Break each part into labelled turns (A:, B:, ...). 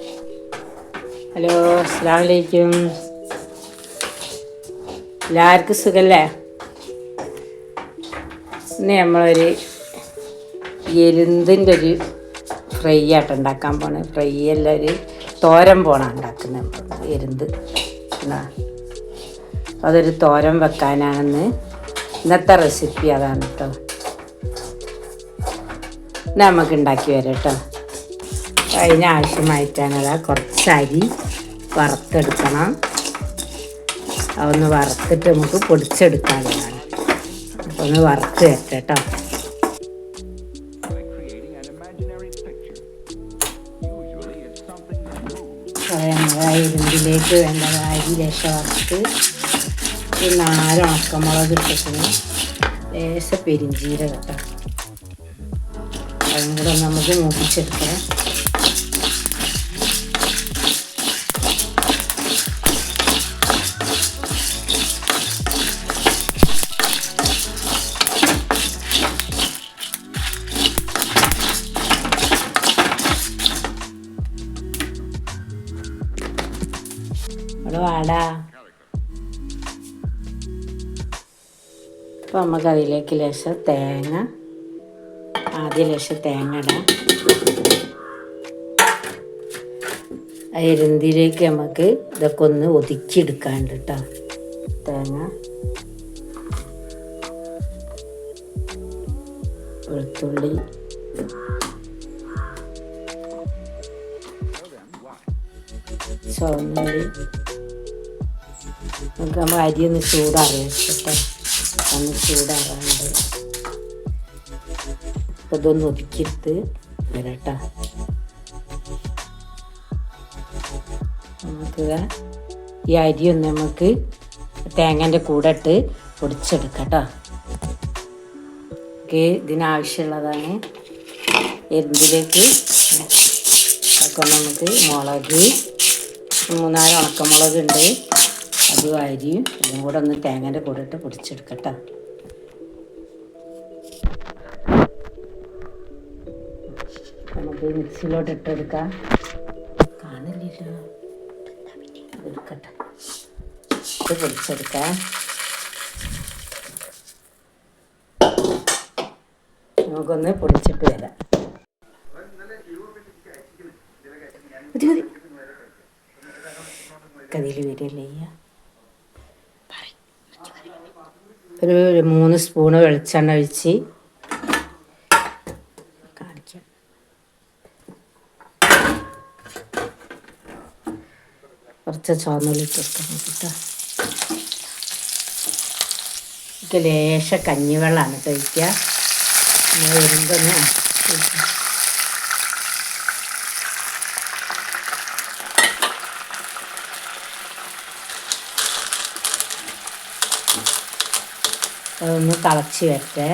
A: Hello അസ്സാം വലൈക്കും എല്ലാവർക്കും സുഖല്ലേ? ഇന്ന് നമ്മളൊരു എരുന്തിന്റെ ഒരു ഫ്രൈ ആയിട്ട് ഉണ്ടാക്കാൻ പോണേ. ഫ്രൈ അല്ല ഒരു തോരൻ പോണ ഉണ്ടാക്കുന്നത് എരുന്ത്. അതൊരു തോരൻ വെക്കാനാണെന്ന് ഇന്നത്തെ റെസിപ്പി അതാണ് കേട്ടോ നമുക്ക് ഉണ്ടാക്കി വരാം കേട്ടോ അതിന് ആവശ്യമായിട്ടാണ് അതാ കുറച്ച് അരി വറുത്തെടുക്കണം. അതൊന്ന് വറുത്തിട്ട് നമുക്ക് പൊടിച്ചെടുക്കാനുള്ളതാണ് അപ്പോൾ ഒന്ന് വറുത്ത് വരട്ടെ കേട്ടോ ഇരുമ്പിലേക്ക് വേണ്ടത് അരി ലേശ വറുത്ത് നാല് ഉണക്കമുളക് ഇട്ടിട്ട് ലേശ പെരിഞ്ചീര കേട്ടോ അതും കൂടെ നമുക്ക് മൂപ്പിച്ചെടുക്കാം. വാടാ. അപ്പം നമുക്ക് അതിലേക്ക് ലേശം തേങ്ങ. ആദ്യം ലേശം തേങ്ങ ഇടാം. അരുന്തിലേക്ക് നമുക്ക് ഇതൊക്കെ ഒന്ന് ഒതുക്കിയെടുക്കാണ്ട് കേട്ടോ തേങ്ങ. വെളുത്തുള്ളി. ചുവന്നുള്ളി. നമുക്ക് നമ്മൾ അരി ഒന്ന് ചൂടാറിയാം കേട്ടോ. ഒന്ന് ചൂടാറാണ്ട്. അതൊന്ന് ഇതൊന്ന് ഒതുക്കിയെടുത്ത് വരട്ടാ നമുക്ക് ഈ അരി ഒന്ന് നമുക്ക് തേങ്ങന്റെ കൂടെ ഇട്ട് പൊടിച്ചെടുക്കാം കേട്ടോ. ഓക്കെ ഇതിനാവശ്യമുള്ളതാണ് എരുമ്പിലേക്ക്. ഒക്കെ നമുക്ക് മുളക് മൂന്നാൽ ഉണക്കമുളക് ഉണ്ട് അതും അരിയും ഇതും കൂടെ ഒന്ന് തേങ്ങന്റെ കൂടെ ഇട്ട് പൊടിച്ചെടുക്കട്ടോ. നമുക്ക് മിക്സിയിലോട്ട് ഇട്ടെടുക്കാം. കാണില്ലല്ലോ എടുക്കട്ടെ. ഇത് പൊടിച്ചെടുക്കാം. നമുക്കൊന്ന് പൊടിച്ചിട്ട് വരാം. മതി മതി. ഒരു മൂന്ന് സ്പൂണ് വെളിച്ചെണ്ണ ഒഴിച്ച് കുറച്ച് ചോന്നുള്ളിട്ട് കൊടുക്കണം കേട്ടോ. എനിക്ക് ലേശ കഞ്ഞിവെള്ളമാണ് കഴിക്കുക. വരുമ്പൊന്ന് അതൊന്ന് തിളച്ച് വരട്ടെ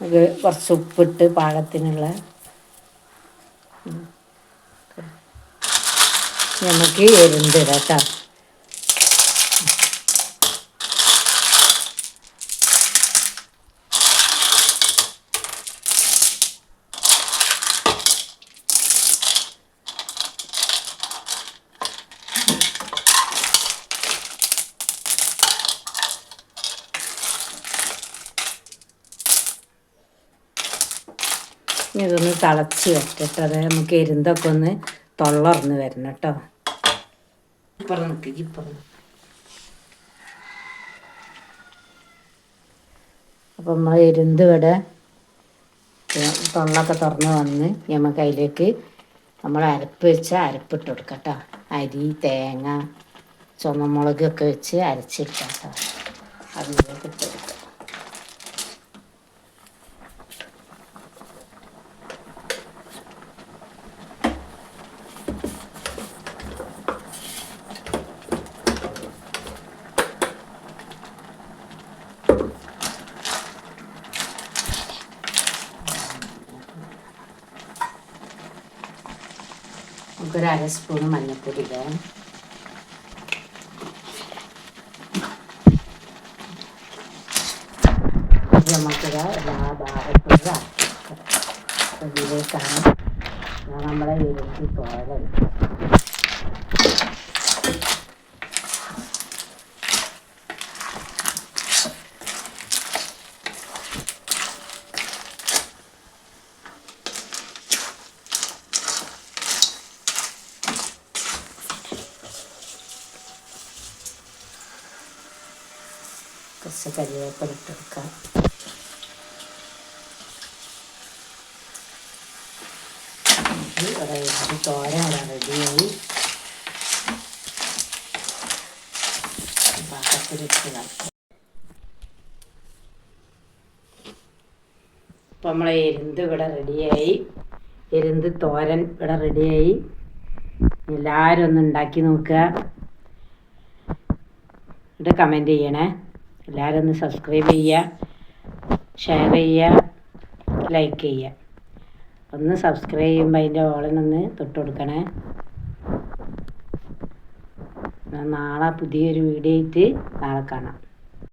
A: അത് കുറച്ച് ഉപ്പിട്ട് പാകത്തിനുള്ള. നമുക്ക് എരുന്തിടാം കേട്ടോ ഇതൊന്ന് തിളച്ച് വരട്ടെ അത് നമുക്ക് എരുന്തൊക്കെ ഒന്ന് തൊള്ളർന്ന് വരണം കേട്ടോ. ഇപ്പുറം അപ്പം നമ്മൾ എരുന്ത് ഇവിടെ തൊള്ളൊക്കെ തുറന്ന് വന്ന് നമുക്ക് അതിലേക്ക് നമ്മൾ അരപ്പ് വെച്ച് അരപ്പിട്ട് കൊടുക്കാം കേട്ടോ. അരി തേങ്ങ ചുമമുളകൊക്കെ വെച്ച് അരച്ചെടുക്കാം കേട്ടോ. അതിലേക്ക് നമുക്കൊരു അര സ്പൂൺ മഞ്ഞൾപ്പൊടി ഇടാം നമുക്കിത് എല്ലാ ഭാഗത്തും ഇതിലേക്കാണ് ഇതാ നമ്മളെ എരുന്ത് തോരൻ കുറച്ച് കരിവേപ്പില ഇട്ടെടുക്കാം ഇവിടെ റെഡിയായി നമ്മളെ എരുന്ത് ഇവിടെ റെഡിയായി എരുന്ത് തോരൻ ഇവിടെ റെഡിയായി എല്ലാവരും ഒന്ന് ഉണ്ടാക്കി നോക്കുക. എന്നിട്ട് കമന്റ് ചെയ്യണേ. എല്ലാവരും ഒന്ന് സബ്സ്ക്രൈബ് ചെയ്യുക ഷെയർ ചെയ്യുക ലൈക്ക് ചെയ്യുക. ഒന്ന് സബ്സ്ക്രൈബ് ചെയ്യുമ്പോൾ അതിന്റെ ഓളനൊന്ന് തൊട്ട് കൊടുക്കണേ. നാളെ പുതിയൊരു വീഡിയോ ആയിട്ട് നാളെ കാണാം.